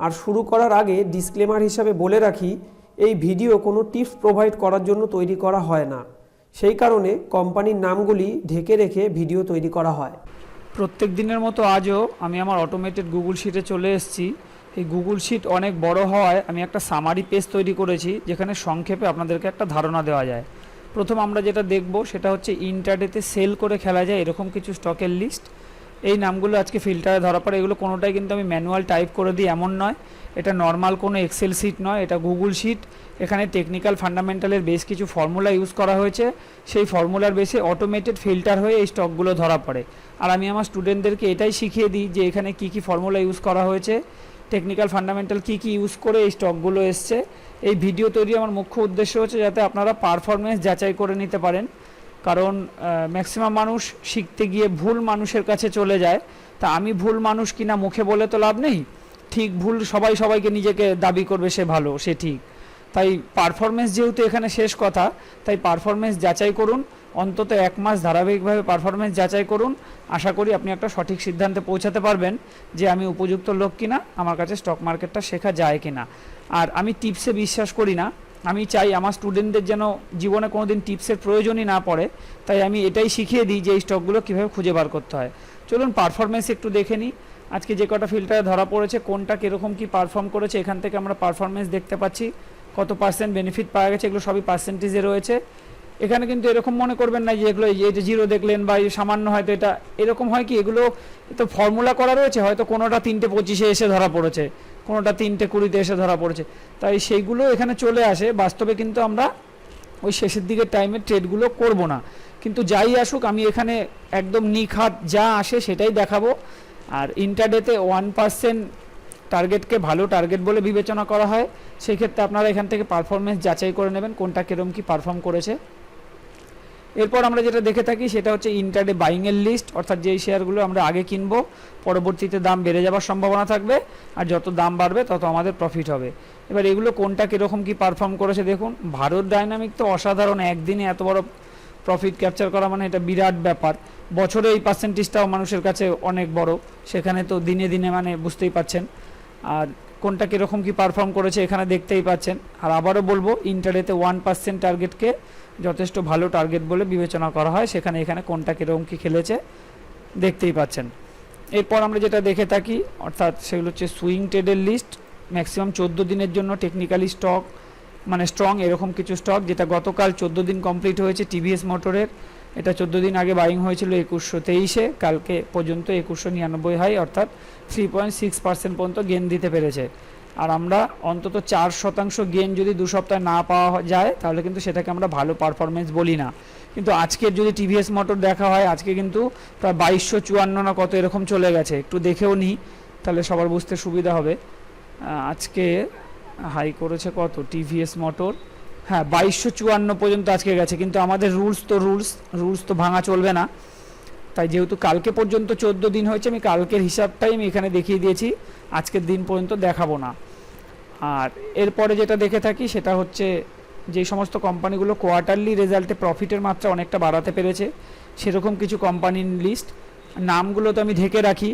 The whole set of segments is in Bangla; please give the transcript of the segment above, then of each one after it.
আর শুরু করার আগে ডিসক্লেমার হিসাবে বলে রাখি, এই ভিডিও কোনো টিপস প্রোভাইড করার জন্য তৈরি করা হয় না। সেই কারণে কোম্পানির নামগুলি ঢেকে রেখে ভিডিও তৈরি করা হয়। প্রত্যেক দিনের মতো আজও আমি আমার অটোমেটেড গুগল শিটে চলে এসেছি। এই গুগল শিট অনেক বড় হওয়ায় আমি একটা সামারি পেজ তৈরি করেছি, যেখানে সংক্ষেপে আপনাদেরকে একটা ধারণা দেওয়া যায়। প্রথম আমরা যেটা দেখব সেটা হচ্ছে ইন্টারডেতে সেল করে খেলা যায়, এরকম কিছু স্টকের লিস্ট এই নামগুলো আজকে ফিল্টারে ধরা পড়ে। এগুলো কোনোটাই কিন্তু আমি ম্যানুয়াল টাইপ করে দিই, এমন নয়। এটা নর্মাল কোনো এক্সেল শিট নয়, এটা গুগল শিট এখানে টেকনিক্যাল ফান্ডামেন্টালের বেশ কিছু ফর্মুলা ইউজ করা হয়েছে। সেই ফর্মুলার বেসে অটোমেটেড ফিল্টার হয়ে এই স্টকগুলো ধরা পড়ে। আর আমি আমার স্টুডেন্টদেরকে এটাই শিখিয়ে দিই যে এখানে কি কি ফর্মুলা ইউজ করা হয়েছে টেকনিক্যাল ফান্ডামেন্টাল কি কি ইউজ করে এই স্টকগুলো এসছে। এই ভিডিও তৈরি আমার মুখ্য উদ্দেশ্য হচ্ছে যাতে আপনারা পারফরমেন্স যাচাই করে নিতে পারেন। কারণ ম্যাক্সিমাম মানুষ শিখতে গিয়ে ভুল মানুষের কাছে চলে যায়। তা আমি ভুল মানুষ কিনা মুখে বলে তো লাভ নেই। ঠিক ভুল সবাই সবাইকে নিজেকে দাবি করবে সে ভালো, সে ঠিক। তাই পারফরমেন্স যেহেতু এখানে শেষ কথা, তাই পারফরমেন্স যাচাই করুন। অন্তত এক মাস ধারাবাহিকভাবে পারফরমেন্স যাচাই করুন। আশা করি আপনি একটা সঠিক সিদ্ধান্তে পৌঁছাতে পারবেন যে আমি উপযুক্ত লোক কিনা, আমার কাছে স্টক মার্কেটটা শেখা যায় কিনা। আর আমি টিপসে বিশ্বাস করি না। আমি চাই আমার স্টুডেন্টদের যেন জীবনে কোনো দিন টিপসের প্রয়োজনই না পড়ে। তাই আমি এটাই শিখিয়ে দিই যে এই স্টকগুলো কীভাবে খুঁজে বার করতে হয়। চলুন পারফরমেন্স একটু দেখে নিই। আজকে যে কটা ফিল্টারে ধরা পড়েছে, কোনটা কীরকম কী পারফর্ম করেছে, এখান থেকে আমরা পারফরমেন্স দেখতে পাচ্ছি। কত পার্সেন্ট বেনিফিট পাওয়া গেছে, এগুলো সবই পার্সেন্টেজে রয়েছে। এখানে কিন্তু এরকম মনে করবেন না যে এগুলো এই যে জিরো দেখলেন বা এই সামান্য হয়তো এটা। এরকম হয় কি, এগুলো তো ফর্মুলা করা রয়েছে, হয়তো কোনোটা তিনটে পঁচিশে এসে ধরা পড়েছে। কোনোটা তিনটে কুড়িতে এসে ধরা পড়েছে। তাই সেইগুলো এখানে চলে আসে। বাস্তবে কিন্তু আমরা ওই শেষের দিকের টাইমে ট্রেডগুলো করব না। কিন্তু যাই আসুক, আমি এখানে একদম নিখাত যা আসে সেটাই দেখাবো। আর ইন্টারডেতে ওয়ান পার্সেন্ট টার্গেটকে ভালো টার্গেট বলে বিবেচনা করা হয়। সেই ক্ষেত্রে আপনারা এখান থেকে পারফরমেন্স যাচাই করে নেবেন কোনটা কীরকম কী পারফর্ম করেছে। এরপর আমরা যেটা দেখে থাকি, সেটা হচ্ছে ইন্টারডে বাইংয়ের লিস্ট অর্থাৎ যেই শেয়ারগুলো আমরা আগে কিনবো, পরবর্তীতে দাম বেড়ে যাওয়ার সম্ভাবনা থাকবে, আর যত দাম বাড়বে, তত আমাদের প্রফিট হবে। এবার এগুলো কোনটা কীরকম কী পারফর্ম করেছে দেখুন, ভারত ডাইনামিক তো অসাধারণ, একদিনে এত বড় প্রফিট ক্যাপচার করা মানে এটা বিরাট ব্যাপার। বছরে এই পার্সেন্টেজটাও মানুষের কাছে অনেক বড়, সেখানে তো দিনে দিনে মানে বুঝতেই পাচ্ছেন আর কোনটা কীরকম কী পারফর্ম করেছে এখানে দেখতেই পাচ্ছেন। আর আবারও বলব ইন্টারেতে ওয়ান পার্সেন্ট টার্গেটকে যথেষ্ট ভালো টার্গেট বলে বিবেচনা করা হয়। সেখানে এখানে কোনটা কীরকম কী খেলেছে দেখতেই পাচ্ছেন। এরপর আমরা যেটা দেখে থাকি, অর্থাৎ সেগুলো হচ্ছে সুইং ট্রেডের লিস্ট ম্যাক্সিমাম চোদ্দ দিনের জন্য টেকনিক্যালি স্টক মানে স্ট্রং এরকম কিছু স্টক যেটা গতকাল চোদ্দ দিন কমপ্লিট হয়েছে টিভিএস মোটরের এটা চোদ্দ দিন আগে বাইং হয়েছিল একুশশো তেইশে, কালকে পর্যন্ত একুশশো নিরানব্বই হয় অর্থাৎ থ্রি পয়েন্ট সিক্স পার্সেন্ট পর্যন্ত গেন দিতে পেরেছে। আর আমরা অন্তত চার শতাংশ গেন যদি দু সপ্তাহে না পাওয়া যায়, তাহলে কিন্তু সেটাকে আমরা ভালো পারফরমেন্স বলি না। কিন্তু আজকের যদি টিভিএস মোটর দেখা হয়, আজকে কিন্তু প্রায় বাইশশো চুয়ান্ন না কত এরকম চলে গেছে। একটু দেখেও নিই তাহলে সবার বুঝতে সুবিধা হবে। আজকে হাই করেছে কত? টিভিএস মোটর হ্যাঁ বাইশশো চুয়ান্ন পর্যন্ত আজকে গেছে, কিন্তু আমাদের রুলস তো রুলস রুলস তো ভাঙা চলবে না। তাই যেহেতু কালকে পর্যন্ত চোদ্দ দিন হয়েছে, আমি কালকের হিসাবটাই আমি এখানে দেখিয়ে দিয়েছি, আজকের দিন পর্যন্ত দেখাবো না। আর এরপরে যেটা দেখে থাকি, সেটা হচ্ছে যে সমস্ত কোম্পানিগুলো কোয়ার্টারলি রেজাল্টে প্রফিটের মাত্রা অনেকটা বাড়াতে পেরেছে, সেরকম কিছু কোম্পানির লিস্ট নামগুলো তো আমি ঢেকে রাখি,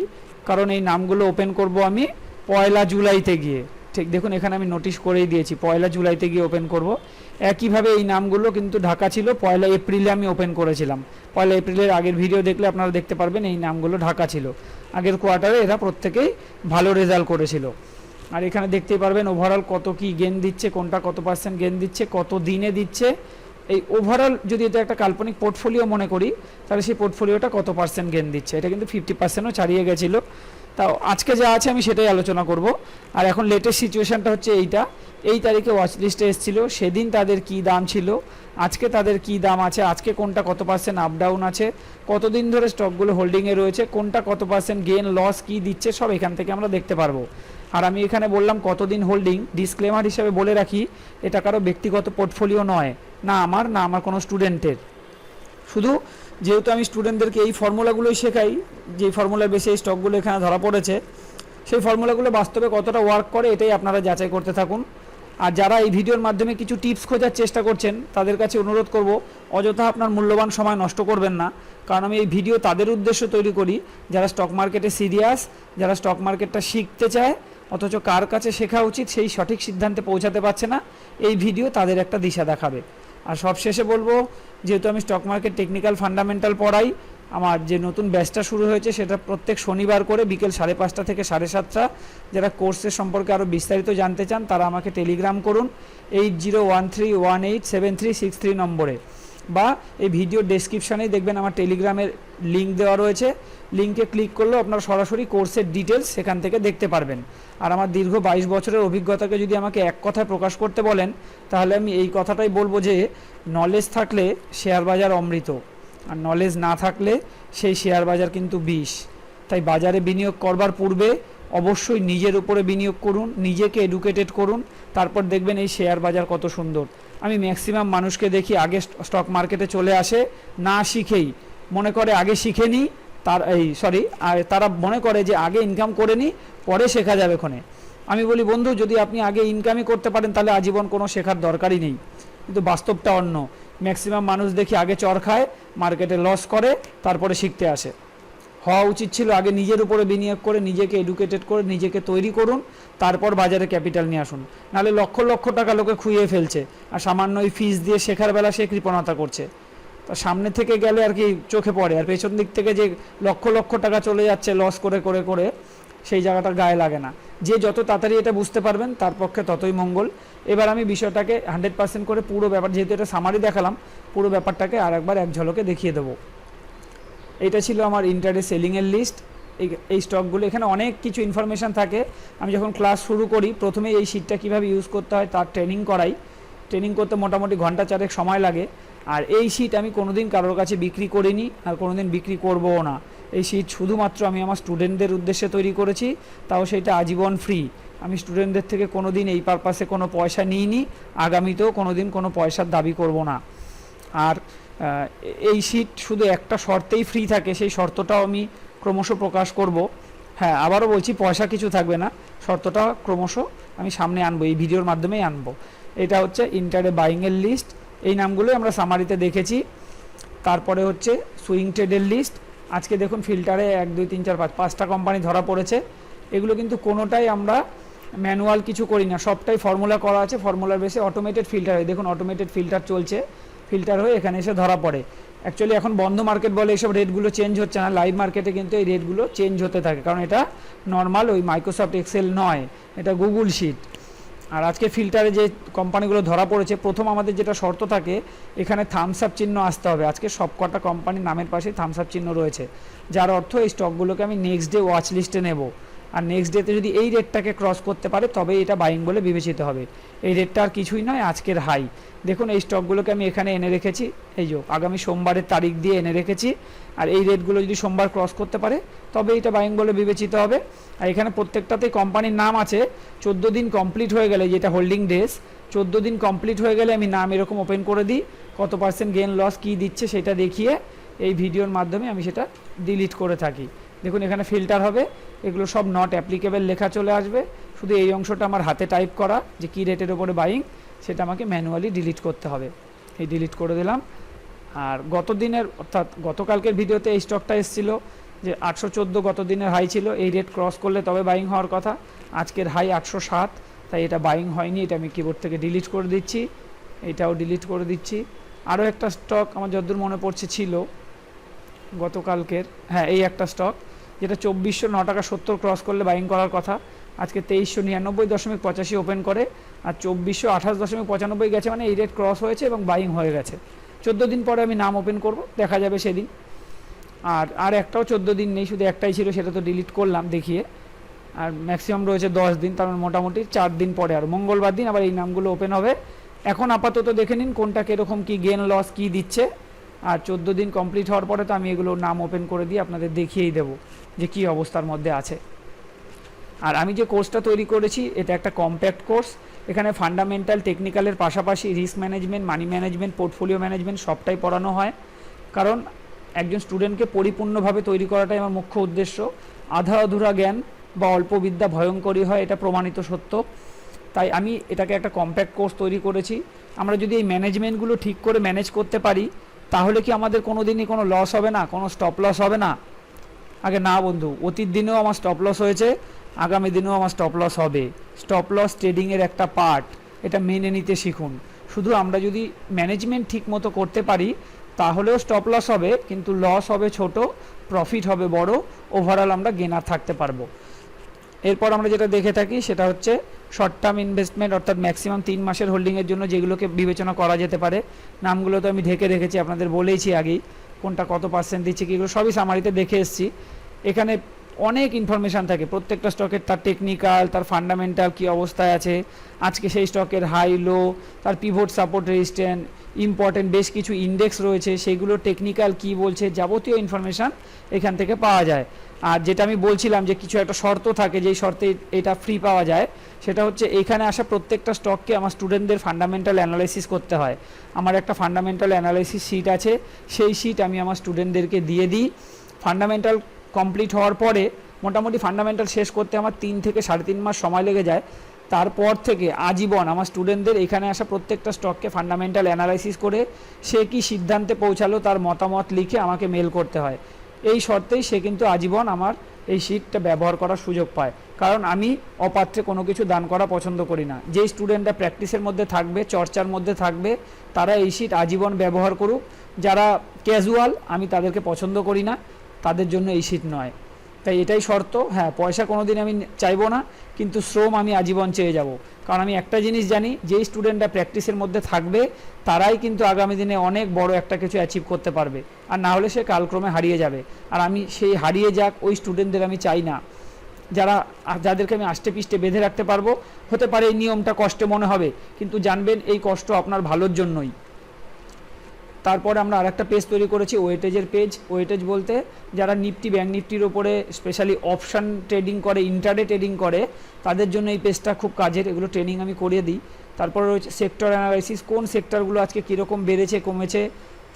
কারণ এই নামগুলো ওপেন করব আমি পয়লা জুলাইতে গিয়ে। ঠিক, দেখুন, এখানে আমি নোটিশ করেই দিয়েছি, পয়লা জুলাইতে গিয়ে ওপেন করব। একইভাবে এই নামগুলো কিন্তু ঢাকা ছিল, পয়লা এপ্রিলে আমি ওপেন করেছিলাম। পয়লা এপ্রিলের আগের ভিডিও দেখলে আপনারা দেখতে পারবেন, এই নামগুলো ঢাকা ছিল। আগের কোয়ার্টারে এরা প্রত্যেকেই ভালো রেজাল্ট করেছিল। আর এখানে দেখতেই পারবেন ওভারঅল কত কি গেন দিচ্ছে, কোনটা কত পার্সেন্ট গেন দিচ্ছে, কত দিনে দিচ্ছে। এই ওভারঅল যদি এটা একটা কাল্পনিক পোর্টফোলিও মনে করি, তাহলে সেই পোর্টফোলিওটা কত পার্সেন্ট গেন দিচ্ছে? এটা কিন্তু ফিফটি পার্সেন্টও ছাড়িয়ে গেছিল। তাও আজকে যা আছে আমি সেটাই আলোচনা করব। আর এখন লেটেস্ট সিচুয়েশনটা হচ্ছে এইটা। এই তারিখে ওয়াচ লিস্টে এসেছিল, সেদিন তাদের কি দাম ছিল, আজকে তাদের কি দাম আছে, আজকে কোনটা কত পার্সেন্ট আপ ডাউন আছে, কতদিন ধরে স্টকগুলো হোল্ডিংয়ে রয়েছে, কোনটা কত পার্সেন্ট গেন লস কি দিচ্ছে, সব এখান থেকে আমরা দেখতে পারব। আর আমি এখানে বললাম কতদিন হোল্ডিং ডিসক্লেমার হিসেবে বলে রাখি, এটা কারও ব্যক্তিগত পোর্টফোলিও নয়, না আমার না আমার কোনো স্টুডেন্টের শুধু যেহেতু আমি স্টুডেন্টদেরকে এই ফর্মুলাগুলোই শেখাই, যে ফর্মুলার বেশি এই স্টকগুলো এখানে ধরা পড়েছে, সেই ফর্মুলাগুলো বাস্তবে কতটা ওয়ার্ক করে এটাই আপনারা যাচাই করতে থাকুন। আর যারা এই ভিডিওর মাধ্যমে কিছু টিপস খোঁজার চেষ্টা করছেন, তাদের কাছে অনুরোধ করব, অযথা আপনার মূল্যবান সময় নষ্ট করবেন না। কারণ আমি এই ভিডিও তাদের উদ্দেশ্য তৈরি করি, যারা স্টক মার্কেটে সিরিয়াস যারা স্টক মার্কেটটা শিখতে চায়, অথচ কার কাছে শেখা উচিত, সেই সঠিক সিদ্ধান্তে পৌঁছাতে পারছে না, এই ভিডিও তাদের একটা দিশা দেখাবে। আর সবশেষে বলব, যেহেতু আমি স্টক মার্কেট টেকনিক্যাল ফান্ডামেন্টাল পড়াই, আমার যে নতুন ব্যাচটা শুরু হয়েছে সেটা প্রত্যেক শনিবার করে বিকেল সাড়ে পাঁচটা থেকে সাড়ে সাতটা, যারা কোর্সের সম্পর্কে আরও বিস্তারিত জানতে চান তারা আমাকে টেলিগ্রাম করুন eight zero one three one eight seven three six three নম্বরে। বা এই ভিডিও ডেসক্রিপশানেই দেখবেন আমার টেলিগ্রামের লিঙ্ক দেওয়া রয়েছে। লিঙ্কে ক্লিক করলেও আপনারা সরাসরি কোর্সের ডিটেলস সেখান থেকে দেখতে পারবেন। আর আমার দীর্ঘ বাইশ বছরের অভিজ্ঞতাকে যদি আমাকে এক কথায় প্রকাশ করতে বলেন, তাহলে আমি এই কথাটাই বলব যে নলেজ থাকলে শেয়ার বাজার অমৃত। আর নলেজ না থাকলে সেই শেয়ার বাজার কিন্তু বিষ। তাই বাজারে বিনিয়োগ করবার পূর্বে অবশ্যই নিজের উপরে বিনিয়োগ করুন, নিজেকে এডুকেটেড করুন, তারপর দেখবেন এই শেয়ার বাজার কত সুন্দর। আমি ম্যাক্সিমাম মানুষকে দেখি আগে স্টক মার্কেটে চলে আসে, না শিখেই। মনে করে আগে শিখে নিই তার এই সরি তারা মনে করে যে আগে ইনকাম করে নিই পরে শেখা যাবে ক্ষণে। আমি বলি, বন্ধু, যদি আপনি আগে ইনকামই করতে পারেন, তাহলে আজীবন কোনো শেখার দরকারই নেই। কিন্তু বাস্তবটা অন্য। ম্যাক্সিমাম মানুষ দেখি আগে চর খায় মার্কেটে লস করে, তারপরে শিখতে আসে। হওয়া উচিত ছিল আগে নিজের উপরে বিনিয়োগ করে, নিজেকে এডুকেটেড করে, নিজেকে তৈরি করুন, তারপর বাজারে ক্যাপিটাল নিয়ে আসুন। নাহলে লক্ষ লক্ষ টাকা লোকে খুইয়ে ফেলছে, আর সামান্য ওই ফিস দিয়ে শেখার বেলা সে কৃপণতা করছে। তা সামনে থেকে গেলে আর কি চোখে পড়ে, আর পেছন দিক থেকে যে লক্ষ লক্ষ টাকা চলে যাচ্ছে লস করে করে করে, সেই জায়গাটা গায়ে লাগে না। যে যত তাড়াতাড়ি এটা বুঝতে পারবেন, তার পক্ষে ততই মঙ্গল। এবার আমি বিষয়টাকে হান্ড্রেড পার্সেন্ট করে পুরো ব্যাপার, যেহেতু এটা সামারি দেখালাম, পুরো ব্যাপারটাকে আর একবার এক ঝলকে দেখিয়ে দেবো। এটা ছিল আমার ইন্টারে সেলিংয়ের লিস্ট এই স্টকগুলো এখানে অনেক কিছু ইনফরমেশান থাকে। আমি যখন ক্লাস শুরু করি প্রথমে এই শিটটা কীভাবে ইউজ করতে হয়, তার ট্রেনিং করাই। ট্রেনিং করতে মোটামুটি ঘণ্টা চারেক সময় লাগে। আর এই শিট আমি কোনোদিন কারোর কাছে বিক্রি করিনি, আর কোনোদিন বিক্রি করবও না। এই শিট শুধুমাত্র আমি আমার স্টুডেন্টদের উদ্দেশ্যে তৈরি করেছি, তাও সেটা আজীবন ফ্রি আমি স্টুডেন্টদের থেকে কোনো দিন এই পারপাসে কোনো পয়সা নিইনি, আগামীতেও কোনো দিন কোনো পয়সার দাবি করব না। আর এই সিট শুধু একটা শর্তেই ফ্রি থাকে, সেই শর্তটাও আমি ক্রমশ প্রকাশ করব। হ্যাঁ আবারও বলছি, পয়সা কিছু থাকবে না, শর্তটা ক্রমশ আমি সামনে আনব, এই ভিডিওর মাধ্যমেই আনব। এটা হচ্ছে ইন্টারে বাইংয়ের লিস্ট এই নামগুলোই আমরা সামারিতে দেখেছি। তারপরে হচ্ছে সুইং ট্রেডের লিস্ট আজকে দেখুন ফিল্টারে এক, দুই, তিন, চার, পাঁচ, পাঁচটা কোম্পানি ধরা পড়েছে। এগুলো কিন্তু কোনোটাই আমরা ম্যানুয়াল কিছু করি না, সবটাই ফর্মুলা করা আছে ফর্মুলার বেসে অটোমেটেড ফিল্টার দেখুন অটোমেটেড ফিল্টার চলছে। ফিল্টার হয়ে এখানে এসে ধরা পড়ে। অ্যাকচুয়ালি এখন বন্ধ মার্কেট বলে এইসব রেটগুলো চেঞ্জ হচ্ছে না। লাইভ মার্কেটে কিন্তু এই রেটগুলো চেঞ্জ হতে থাকে। কারণ এটা নর্মাল ওই মাইক্রোসফট এক্সেল নয়। এটা গুগল শিট আর আজকে ফিল্টারে যে কোম্পানিগুলো ধরা পড়েছে, প্রথম আমাদের যেটা শর্ত থাকে, এখানে থামস আপ চিহ্ন আসতে হবে। আজকে সবকটা কোম্পানির নামের পাশে থামস আপ চিহ্ন রয়েছে। যার অর্থ এই স্টকগুলোকে আমি নেক্সট ডে ওয়াচ লিস্টে নেব। আর নেক্সট ডেতে যদি এই রেটটাকে ক্রস করতে পারে তবে এটা বাইং বলে বিবেচিত হবে। এই রেটটা আর কিছুই নয়, আজকের হাই দেখুন, এই স্টকগুলোকে আমি এখানে এনে রেখেছি। এই যে, আগামী সোমবারের তারিখ দিয়ে এনে রেখেছি। আর এই রেটগুলো যদি সোমবার ক্রস করতে পারে তবে এটা বাইং বলে বিবেচিত হবে। আর এখানে প্রত্যেকটাতেই কোম্পানির নাম আছে। চোদ্দ দিন কমপ্লিট হয়ে গেলে, যেটা হোল্ডিং ডেস চোদ্দ দিন কমপ্লিট হয়ে গেলে আমি নাম এরকম ওপেন করে দিই। কত পার্সেন্ট গেন লস কী দিচ্ছে সেটা দেখিয়ে এই ভিডিওর মাধ্যমে আমি সেটা ডিলিট করে থাকি। দেখুন, এখানে ফিল্টার হবে। এগুলো সব নট অ্যাপ্লিকেবল লেখা চলে আসবে। শুধু এই অংশটা আমার হাতে টাইপ করা, যে কী রেটের ওপরে বাইং সেটা আমাকে ম্যানুয়ালি ডিলিট করতে হবে। এই ডিলিট করে দিলাম। আর গত দিনের অর্থাৎ গতকালকের ভিডিওতে এই স্টকটা এসেছিল যে আটশো চোদ্দ গত দিনের হাই ছিল। এই রেট ক্রস করলে তবে বাইং হওয়ার কথা। আজকের হাই আটশো সাত, তাই এটা বাইং হয়নি। এটা আমি কিবোর্ড থেকে ডিলিট করে দিচ্ছি। এটাও ডিলিট করে দিচ্ছি। আরও একটা স্টক আমার যতদূর মনে পড়ছে ছিল গতকালকের। হ্যাঁ এই একটা স্টক যেটা চব্বিশশো ন টাকা সত্তর ক্রস করলে বাইং করার কথা। আজকে তেইশশো নিরানব্বই দশমিক পঁচাশি ওপেন করে, আর চব্বিশশো আঠাশ দশমিক পঁচানব্বই গেছে মানে এই রেট ক্রস হয়েছে এবং বাইং হয়ে গেছে। চোদ্দ দিন পরে আমি নাম ওপেন করব, দেখা যাবে সেদিন। আর আর একটাও চোদ্দ দিন নেই, শুধু একটাই ছিল, সেটা তো ডিলিট করলাম দেখিয়ে। আর ম্যাক্সিমাম রয়েছে দশ দিন, তার মানে মোটামুটি চার দিন পরে। আর মঙ্গলবার দিন আবার এই নামগুলো ওপেন হবে। এখন আপাতত দেখে নিন কোনটা কীরকম, কী গেন লস কী দিচ্ছে। আর চোদ্দ দিন কমপ্লিট হওয়ার পরে তো আমি এগুলো নাম ওপেন করে দিয়ে আপনাদের দেখিয়েই দেবো। যে কী অবস্থার মধ্যে আছে। আর আমি যে কোর্সটা তৈরি করেছি, এটা একটা কম্প্যাক্ট কোর্স এখানে ফান্ডামেন্টাল টেকনিক্যালের পাশাপাশি risk management money management portfolio management সবটাই পড়ানো হয়। কারণ একজন স্টুডেন্টকে পরিপূর্ণভাবে তৈরি করাটাই আমার মুখ্য উদ্দেশ্য। আধা অধুরা জ্ঞান বা অল্প বিদ্যা ভয়ঙ্করী হয়, এটা প্রমাণিত সত্য। তাই আমি এটাকে একটা কম্প্যাক্ট কোর্স তৈরি করেছি। আমরা যদি এই ম্যানেজমেন্টগুলো ঠিক করে ম্যানেজ করতে পারি, তাহলে কি আমাদের কোনো দিনই কোনো লস হবে না, কোনো স্টপ লস হবে না? আগে না বন্ধু, অতীত দিনেও আমার স্টপ লস হয়েছে, আগামী দিনেও আমার স্টপ লস হবে। স্টপ লস ট্রেডিংয়ের একটা পার্ট এটা মেনে নিতে শিখুন। শুধু আমরা যদি ম্যানেজমেন্ট ঠিক মতো করতে পারি, তাহলেও স্টপ লস হবে, কিন্তু লস হবে ছোট প্রফিট হবে বড় ওভারঅল আমরা গেনার থাকতে পারব। এরপর আমরা যেটা দেখে থাকি, সেটা হচ্ছে শর্ট টার্ম ইনভেস্টমেন্ট অর্থাৎ ম্যাক্সিমাম তিন মাসের হোল্ডিংয়ের জন্য যেগুলোকে বিবেচনা করা যেতে পারে। নামগুলো তো আমি ঢেকে রেখেছি, আপনাদের বলেইছি আগেই। কোনটা কত পার্সেন্ট দিচ্ছে কীগুলো সবই সামারিতে দেখে এসেছি। এখানে অনেক ইনফরমেশান থাকে। প্রত্যেকটা স্টকের তার টেকনিক্যাল তার ফান্ডামেন্টাল কি অবস্থায় আছে। আজকে সেই স্টকের হাই লো তার পিভোট সাপোর্ট রেজিস্ট্যান্ট ইম্পর্টেন্ট বেশ কিছু ইন্ডেক্স রয়েছে। সেগুলো টেকনিক্যাল কি বলছে যাবতীয় ইনফরমেশান এখান থেকে পাওয়া যায়। আর যেটা আমি বলছিলাম যে কিছু একটা শর্ত থাকে, যেই শর্তে এটা ফ্রি পাওয়া যায়, সেটা হচ্ছে এইখানে আসা প্রত্যেকটা স্টককে আমার স্টুডেন্টদের ফান্ডামেন্টাল অ্যানালাইসিস করতে হয়। আমার একটা ফান্ডামেন্টাল অ্যানালাইসিস শিট আছে, সেই শিট আমি আমার স্টুডেন্টদেরকে দিয়ে দিই। ফান্ডামেন্টাল কমপ্লিট হওয়ার পরে, মোটামুটি ফান্ডামেন্টাল শেষ করতে আমার তিন থেকে সাড়ে তিন মাস সময় লেগে যায়। তারপর থেকে আজীবন আমার স্টুডেন্টদের এখানে আসা প্রত্যেকটা স্টককে ফান্ডামেন্টাল অ্যানালাইসিস করে, সে কি সিদ্ধান্তে পৌঁছালো তার মতামত লিখে আমাকে মেল করতে হয়। এই শর্তেই সে কিন্তু আজীবন আমার এই শিটটা ব্যবহার করার সুযোগ পায়। কারণ আমি অপাত্রে কোনো কিছু দান করা পছন্দ করি না। যেই স্টুডেন্টরা প্র্যাকটিসের মধ্যে থাকবে, চর্চার মধ্যে থাকবে, তারা এই শিট আজীবন ব্যবহার করুক। যারা ক্যাজুয়াল, আমি তাদেরকে পছন্দ করি না। তাদের জন্য এই শিট নয়। তাই এটাই শর্ত। হ্যাঁ পয়সা কোনো দিন আমি চাইব না, কিন্তু শ্রম আমি আজীবন চেয়ে যাব। কারণ আমি একটা জিনিস জানি, যেই স্টুডেন্টরা প্র্যাকটিসের মধ্যে থাকবে, তারাই কিন্তু আগামী দিনে অনেক বড় একটা কিছু অ্যাচিভ করতে পারবে। আর না হলে সে কালক্রমে হারিয়ে যাবে। আর আমি সেই হারিয়ে যাক, ওই স্টুডেন্টদের আমি চাই না। যারা যাদেরকে আমি আষ্টে পিষ্টে বেঁধে রাখতে পারব, হতে পারে এই নিয়মটা কষ্টে মনে হবে, কিন্তু জানবেন এই কষ্ট আপনার ভালোর জন্যই। তারপরে আমরা আরেকটা পেজ তৈরি করেছি ওয়েটেজের পেজ ওয়েটেজ বলতে যারা নিফটি ব্যাঙ্ক নিফটির ওপরে স্পেশালি অপশান ট্রেডিং করে ইন্টারডে ট্রেডিং করে, তাদের জন্য এই পেজটা খুব কাজের। এগুলো ট্রেনিং আমি করিয়ে দিই। তারপরে রয়েছে সেক্টর অ্যানালাইসিস কোন সেক্টরগুলো আজকে কীরকম বেড়েছে, কমেছে,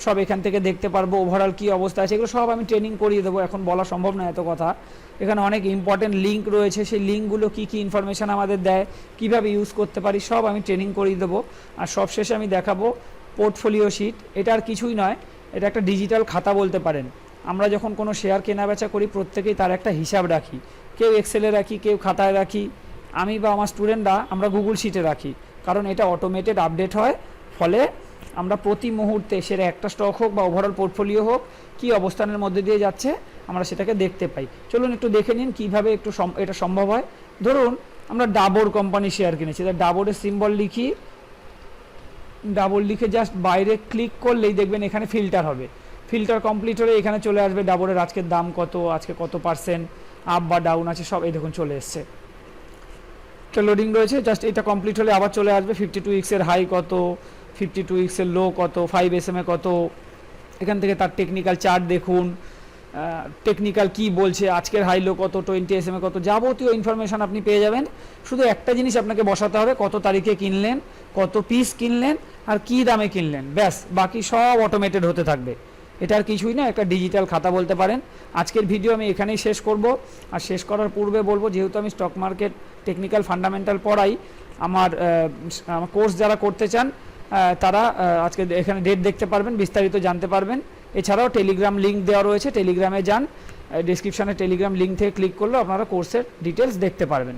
সব এখান থেকে দেখতে পারব। ওভারঅল কী অবস্থা আছে, এগুলো সব আমি ট্রেনিং করিয়ে দেবো। এখন বলা সম্ভব না এত কথা। এখানে অনেক ইম্পর্টেন্ট লিঙ্ক রয়েছে। সেই লিঙ্কগুলো কী কী ইনফরমেশান আমাদের দেয়, কীভাবে ইউজ করতে পারি, সব আমি ট্রেনিং করিয়ে দেবো। আর সবশেষে আমি দেখাবো পোর্টফোলিও শিট, এটা আর কিছুই নয়, এটা একটা ডিজিটাল খাতা বলতে পারেন। আমরা যখন কোনো শেয়ার কেনাবেচা করি, প্রত্যেকেই তার একটা হিসাব রাখি। কেউ এক্সেলে রাখি, কেউ খাতায় রাখি। আমি বা আমার স্টুডেন্টরা আমরা গুগল শিটে রাখি, কারণ এটা অটোমেটেড আপডেট হয়, ফলে আমরা প্রতি মুহূর্তে সেটা একটা স্টক হোক বা ওভারঅল পোর্টফোলিও হোক, কী অবস্থানের মধ্যে দিয়ে যাচ্ছে, আমরা সেটাকে দেখতে পাই। চলুন একটু দেখে নিন কীভাবে একটু এটা সম্ভব হয়। ধরুন, আমরা ডাবর কোম্পানি শেয়ার কিনেছি। ডাবরের সিম্বল লিখি। ডাবল লিখে জাস্ট বাইরে ক্লিক করলেই দেখবেন এখানে ফিল্টার হবে। ফিল্টার কমপ্লিট হলে এখানে চলে আসবে ডাবরের আজকের দাম কত, আজকে কত পার্সেন্ট আপ বা ডাউন আছে, সব এই দেখুন চলে এসছে। একটা লোডিং রয়েছে জাস্ট এটা কমপ্লিট হলে আবার চলে আসবে ফিফটি টু ইক্সের হাই কত ফিফটি টু উইক্সের লো কত ফাইভ এস এম এ কত। এখান থেকে তার টেকনিক্যাল চার্ট দেখুন। টেকনিক্যাল কি বলছে, আজকের হাই লো কত টোয়েন্টি এস এম এ কত, যাবতীয় ইনফরমেশান আপনি পেয়ে যাবেন। শুধু একটা জিনিস আপনাকে বসাতে হবে, কত তারিখে কিনলেন, কত পিস কিনলেন, আর কি দামে কিনলেন। ব্যাস, বাকি সব অটোমেটেড হতে থাকবে। এটা আর কিছুই না, একটা ডিজিটাল খাতা বলতে পারেন। আজকের ভিডিও আমি এখানেই শেষ করব। আর শেষ করার পূর্বে বলব, যেহেতু আমি স্টক মার্কেট টেকনিক্যাল ফান্ডামেন্টাল পড়াই, আমার আমার কোর্স যারা করতে চান তারা আজকে এখানে ডেট দেখতে পারবেন, বিস্তারিত জানতে পারবেন। এছাড়াও টেলিগ্রাম লিঙ্ক দেওয়া রয়েছে। টেলিগ্রামে যান। ডিসক্রিপশানে টেলিগ্রাম লিঙ্ক থেকে ক্লিক করলে আপনারা কোর্সের ডিটেলস দেখতে পারবেন।